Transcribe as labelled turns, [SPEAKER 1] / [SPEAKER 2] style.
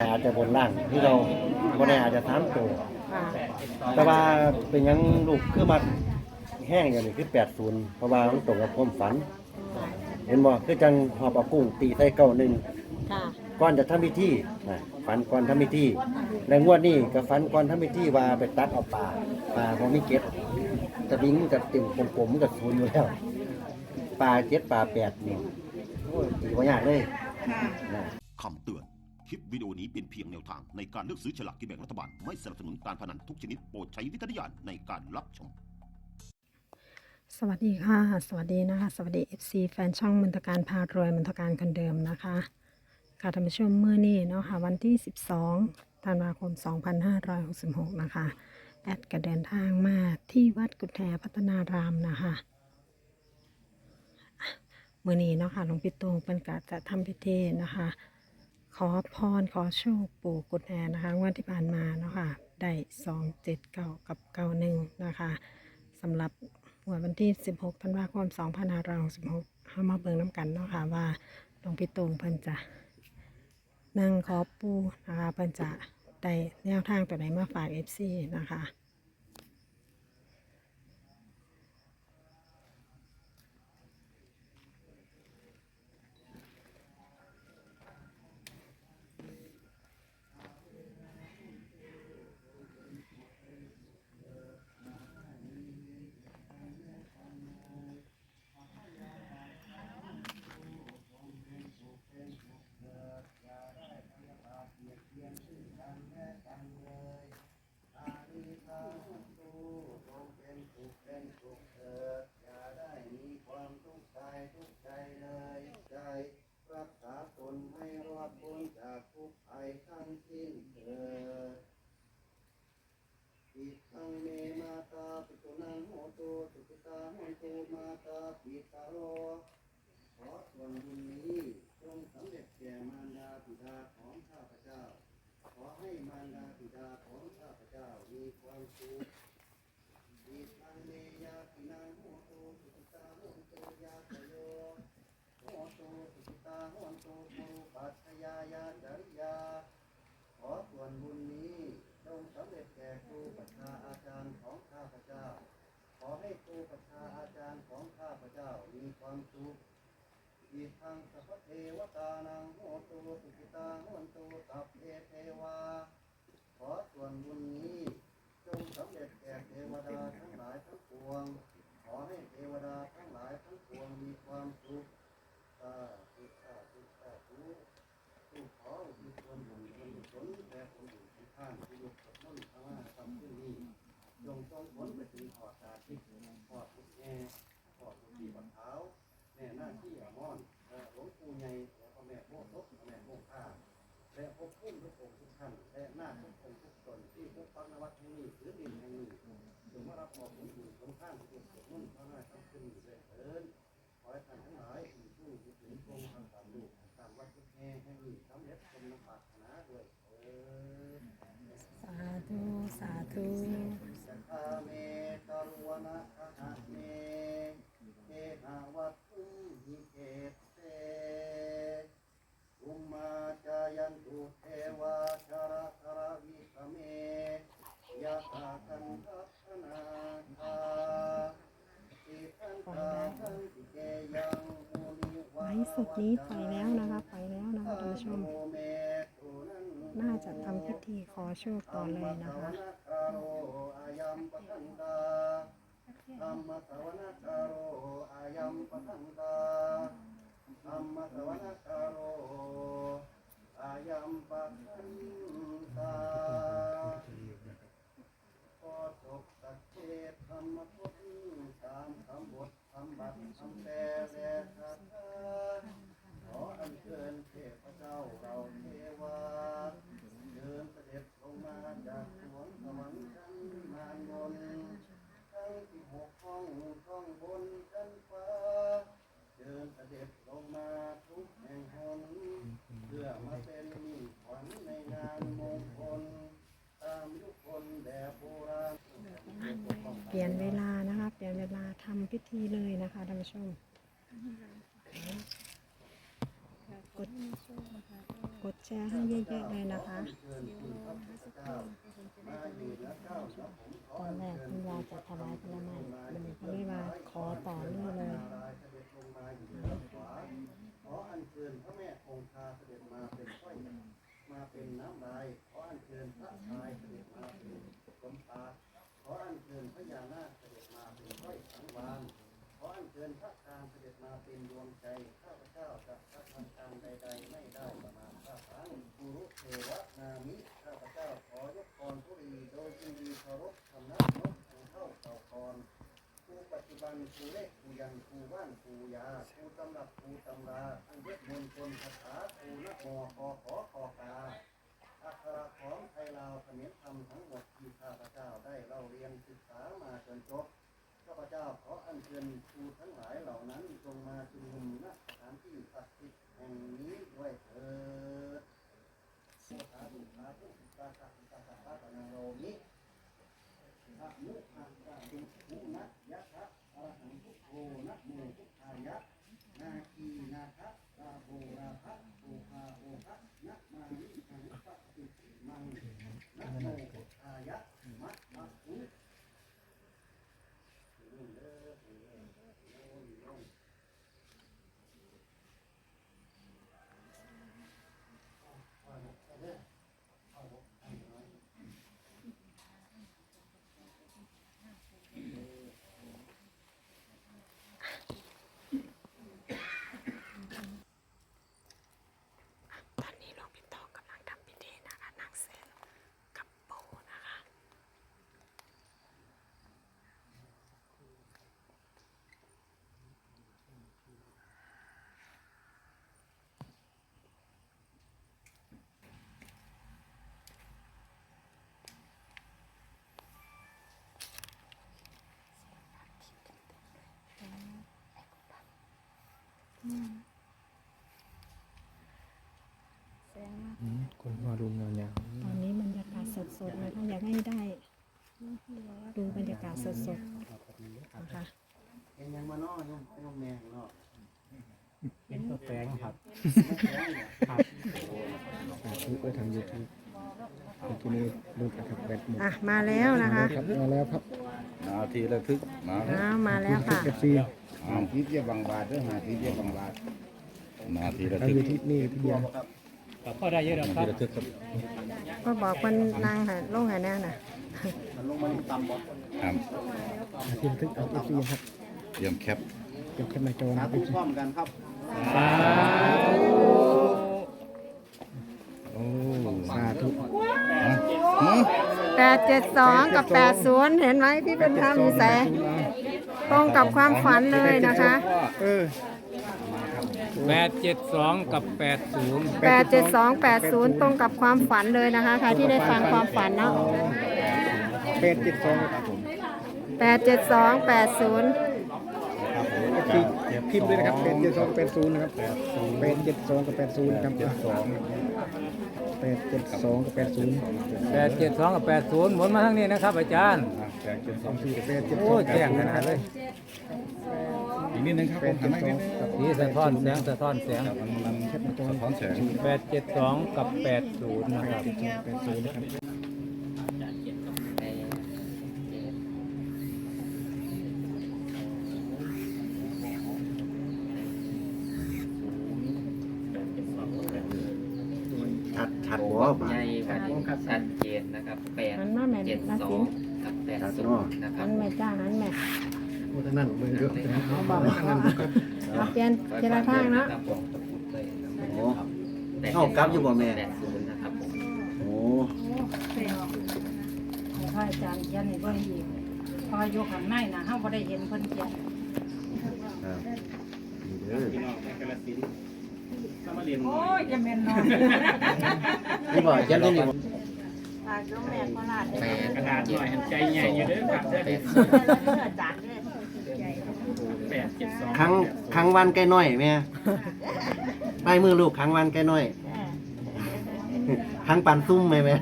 [SPEAKER 1] อาจจะบนล่างที่เราบนในอาจจะสามตัว
[SPEAKER 2] ค่ะ
[SPEAKER 1] แต่ว่าเป็นหยังลูกคือมาแห้งอย่างนี้คือแปดศูนย์เพราะว่ามันตรงกับความฝัน เห็นบ่คือจังหอบเอากุ้งตีใส่เก้าหนึ่ง
[SPEAKER 2] ค่ะ
[SPEAKER 1] ก่อนจะทำพิธีนะฝันก่อนทำพิธีในงวดนี้ก็ฝันก่อนทำพิธีว่าไปตัดเอาปลาปลาพอมีเก็ดตะบิงกับติ่งกลมๆกับศูนย์อยู่แล้วปลาเจ็ดปลาแปดนี่โอ้ยตีว่ายากเลยนะ
[SPEAKER 3] คำเตือน คลิปวิดีโอนี้เป็นเพียงแนวทางในการเลือกซื้อฉลากกินแบ่งรัฐบาล ไม่สนับสนุนการพนันทุกชนิดโปรดใช้วิจารณญาณในการรับชม
[SPEAKER 2] สวัสดีค่ะ สวัสดีนะคะ สวัสดี FC แฟนช่องมนตการพารวยมนตการคนเดิมนะคะ ค่ะท่านผู้ชมเมื่อนี้เนาะค่ะวันที่ 12ธันวาคม 2566 นะคะ แอดก็เดินทางมาที่วัดกุฏแหพัฒนารามนะคะเมื่อนี้เนาะค่ะหลวงพี่ตงเป็นกาจะทำพิธีนะคะ ขอพรขอโชคปู่กุฏแหนะคะงวันที่ผ่านมาเนาะค่ะได้สองเจ็ดเก้ากับเก้าหนึ่งนะคะสำหรับหวันที่ 16ธันวาคม2566เข้ามาเบิ่งน้ำกันเนาะค่ะว่าหลวงพี่ตงเพิ่นจะนั่งขอปู่นะคะเพิ่นจะได้แนวทางตัวไหนมาฝาก FC นะคะ
[SPEAKER 1] ทุกเธอจะได้มีความทุกข์ใจทุกใจ
[SPEAKER 4] เลย
[SPEAKER 1] ใจรักษาตนให้รอดพ้นจากทุกภัยทั้งสิ้นเถิดอิทังเมมาตาปิตุนังโหตุสุขิตาโหตุมาตาปิตาโรขอส่วนบุญนี้จงสำเร็จแก่มารดาบิดาของข้าพเจ้า ขอให้มารดาบิดาของข้าพเจ้ามีความสุขอิทังเมยาปินังโหตุสุขิตาโหตุยาตโย โหตุสุขิตาโหนตุปุรุปัตถยายาจริยา ขอส่วนบุญนี้จงสำเร็จแก่ครูปัชาอาจารย์ของข้าพเจ้า ขอให้ครูปัชาอาจารย์ของข้าพเจ้ามีความสุขอีทางสัพพเทวตานังโหตุสุขิตาโหนตุตับเอเทวา ขอส่วนบุญนี้จงสำเร็จแก่เทวดาทั้งหลายทั้งปวง ขอให้เทวดาทั้งหลายทั้งปวงมีความสุข สาธุสาธุสาธุผู้ขออุทิศส่วนบุญส่วนกุศลแด่ผลบุญทุกท่านที่ยกสมนต์ทั้งห้าทำขึ้นนี้จงส่งผลไปถึงขอดตาทิพย์ขอดทุกแง่ขอดทุกที่บัดเท้าแม่หน้าที่อามอนและหลวงปู่ใหญ่และพ่อแม่โพธิ์ทบพ่อแม่โพธิ์ข้าและพบพุ่ม ทุกองค์ทุกท่านและหน้าทุกองค์ทุกตนที่พบปักนวัดแห่งนี้หรือดินแห่งนี้จงมารับมอบผลบุญสมท่านทุกสมนต์ทั้งห้าทำขึ้นนี้เลยเถิดขอให้ท่านทั้งหลายที่ผู้ที่ถึงทรงทำตามลูกตามวัดทุกแห่งแห่งนี้สำเร็จสมนปรารถนาด้วยเถิด
[SPEAKER 2] สาธุสาธุ
[SPEAKER 1] สัทธาเมตรุวนะคหะเมเกหาวัตถุหิเกตเตอุมมาจายันตุเทวาชาระคาระวิสเมยะตากันทัพนาคาอิทันตาทันติเกยังมุนิวา
[SPEAKER 2] ไลฟ์ สดนี้ปล่อยแล้วนะคะปล่อยแล้วนะคะท่านผู้ชม น่าจะทำพิธีขอโชคต่อเลยนะคะ
[SPEAKER 1] อายัมปันตาธรรมสวนคาโรอายัมปทันตาขอจบสักเทศธรรมพุทธตามคำบทคำบัตรคำแปลและคาถา ขออัญเชิญเทพเจ้าเราเทวาเดินเสด็จลงมาจากสวงสวรรค์ชั้นมานบนทั้งที่หกห้องห้องบนชั้นฟ้า เดินเสด็จลงมาทุกแห่งห นเพื่อมาเป็นมิ่งขวัญในงานมงคลตามยุคคนแบบโบราณ
[SPEAKER 2] เปลี่ยนเวลานะคะ เปลี่ยนเวลาทำพิธีเลยนะคะท่านผู้ชมกดกดแชร์ให้เยอะๆเลยนะคะ
[SPEAKER 1] เชิญคุณพระพุทธเจ้ามาอยู่แล้วเจ้าแล้วผมข
[SPEAKER 2] ต
[SPEAKER 1] อ
[SPEAKER 2] นแรกคุณยายจะถวายผลไม้มันก็เลยมาขอต่อเนื่องเลย
[SPEAKER 1] อยู่ด้านขออัญเชิญพระแม่คงคาเสด็จมาเป็นสร้อยมาเป็นน้ำลาย ขออัญเชิญพระชายเสด็จมาเป็นสมตาขออัญเชิญพระยานาคเสด็จมาเป็นสร้อยสังวานขออัญเชิญพระกางเสด็จมาเป็นดวงใจ ข้าพเจ้าจะกระทำการใด ๆ ไม่ได้ประมาณข้าพเจ้ากุรุเทวนามิ ข้าพเจ้าขอยกกรทุรีโดยยินดีเคารพคำนับนกทางเข้าเต่ากรูปัจจุบันครูเลขครูยันครูว่านครูยาครูตำรับครูตำราอันเวทมนต์คนคาถาครูนะโมคอขอคอกาอักระของไทยลาวเขมรธรรมทั้งหมดที่ข้าพเจ้าได้เล่าเรียนศึกษามาจนจบข้าพเจ้าขออัญเชิญครูทั้งหลายเหล่านั้นจงมาชุมนุมณสถานที่ศักดิ์สิทธิ์แห่งนี้ด้วยเถิดโมทาบุตาผู้ตาตาตาตาตาตานาโรมิ อะมุอะกะตุมุนะยะทะอะระหังพุทโธนะโมพุทธายะ นาคีนาคะราโหราภะโอภาโอภะนะมานิหังปะติมังนะโมพุทธายะมะมะอุลุ่นเด้อลุ่นเด้อลุ่นลุ่นเอาเอาเอาเด้อเอาเอาเอา
[SPEAKER 2] ตอนนี้หลวงพี่โตกำลังทำพิธีนะคะนั่งเซนกับปูนะคะ
[SPEAKER 5] คนมารุมเงาเงา
[SPEAKER 2] ตอนนี้บรรยากาศสดๆนะคะอยากให้ได้ดูบรรยากาศสดๆนะคะ
[SPEAKER 1] เห็นยังมาเนาะยังยังแมงเนาะ
[SPEAKER 5] เป็นตัวแปลงครับ
[SPEAKER 1] แมงเนี่ย
[SPEAKER 5] คือไปทางยูทูบทีนี้ลูกนะครับแบตหมด
[SPEAKER 2] อะมาแล้วนะคะ
[SPEAKER 5] ครับมาแล้วครับ
[SPEAKER 6] นาทีระทึกมาแล้ว
[SPEAKER 2] อ้าวมาแล้วค่ะ
[SPEAKER 5] เอฟซี
[SPEAKER 6] หาทีเดียวบางบาทเด้อหาทีเดียวบางบาทนาทีระ
[SPEAKER 5] ทาง
[SPEAKER 6] ทึก
[SPEAKER 5] ยู ทูบนี่พี่เยว
[SPEAKER 6] นาทีระทึกครับ
[SPEAKER 2] ก็บอกคนนางหาลงหาแน่น่ะ
[SPEAKER 1] มันลงมาตำบ่
[SPEAKER 6] ครับ
[SPEAKER 5] อาทีมทึกเอาเอฟซีครับ
[SPEAKER 6] เยี่ยมแคป
[SPEAKER 5] เก็บขึ้นมาจอ
[SPEAKER 1] สา
[SPEAKER 5] นะ
[SPEAKER 1] ธุพร้อมกันครับ
[SPEAKER 5] โอ้สาธุ
[SPEAKER 2] 872กับ80เห็นไหมพี่เป็นธรรมมีแสงตรงกับความฝันเลยนะคะ
[SPEAKER 5] เออ
[SPEAKER 7] แปดเจ็ดสองกับแปดศูนย์
[SPEAKER 2] 872 80 ตรงกับความฝันเลยนะคะ ใครที่ได้ฟังความฝันเนาะ
[SPEAKER 5] แปดเจ็ดสองครับผม
[SPEAKER 2] 872 80
[SPEAKER 5] เอฟซีพิมพ์เลยนะครับแปดเจ็ดสองแปดศูนย์นะครับแปดเจ็ดสองกับแปดศูนย์ครับสองแปดเจ็ดสองกับแปดศูนย์
[SPEAKER 7] แปดเจ็ดสองกับแปดศูนย์หมุนมาทางนี้นะครับ อาจารย์
[SPEAKER 6] แปดเจ็ดส
[SPEAKER 5] ส
[SPEAKER 6] อ
[SPEAKER 5] องงสี่แปดเจ็ดส
[SPEAKER 7] โอ้
[SPEAKER 5] อง
[SPEAKER 7] แจ้งขนาดเลย
[SPEAKER 6] อีกนิดนึงครับ
[SPEAKER 5] แป
[SPEAKER 6] ผม
[SPEAKER 5] ด
[SPEAKER 6] หั
[SPEAKER 5] เจ็
[SPEAKER 6] น
[SPEAKER 5] ด
[SPEAKER 6] มาอีก
[SPEAKER 5] สอง
[SPEAKER 6] นิดนึง
[SPEAKER 7] สีสะท้อนแสงสะท้อนแสง
[SPEAKER 6] ครับมันมันสะท้อนแสง
[SPEAKER 7] แปดเจ็ดสองกับแปดศูนย์นะครับ
[SPEAKER 5] แปดศูนย์นะครับ
[SPEAKER 1] ชัดชัดหัวบ่า
[SPEAKER 8] ใหญ่แบบนี้ชัดเจนนะครับแปด
[SPEAKER 2] หันมาแม่
[SPEAKER 8] เจ็ด
[SPEAKER 2] นา
[SPEAKER 8] สอ
[SPEAKER 2] สิ
[SPEAKER 8] ง
[SPEAKER 2] น
[SPEAKER 8] กับ แปดศูนย์นะค
[SPEAKER 2] หั
[SPEAKER 8] รับ
[SPEAKER 2] นแม่จ้าหันแม่
[SPEAKER 1] โอ้ท่านั่นมึงเยอะจัง
[SPEAKER 2] เอาบอกเอาเปลี่ยนเจรทางเนาะ
[SPEAKER 8] ครับผมเลย
[SPEAKER 1] โอ้เข้ากลับอยู่บ่แม่
[SPEAKER 8] แปดศูนย์นะครับผม
[SPEAKER 1] โอ้
[SPEAKER 9] พระอาจารย์เขียนให้เบิ่งอีกพออยู่ข้างในนะเฮาบ่ได้เห็นเพิ่นเขียน
[SPEAKER 1] ครับนี่เด้อ
[SPEAKER 9] โอ้ยจะแม่นนอน
[SPEAKER 1] นี่บ่ยันที่นี่บ่
[SPEAKER 2] ฝากน้องแม่ก็ลาด
[SPEAKER 8] แปด กระดาษหน่อยใจใหญ่อยู่เด้อครับแปด
[SPEAKER 1] ครั้งครั้งวันใกล้น้อยแม่ไปมือลูกครั้งวันใกล้น้อยครั้งปันซุ่มไหมแม่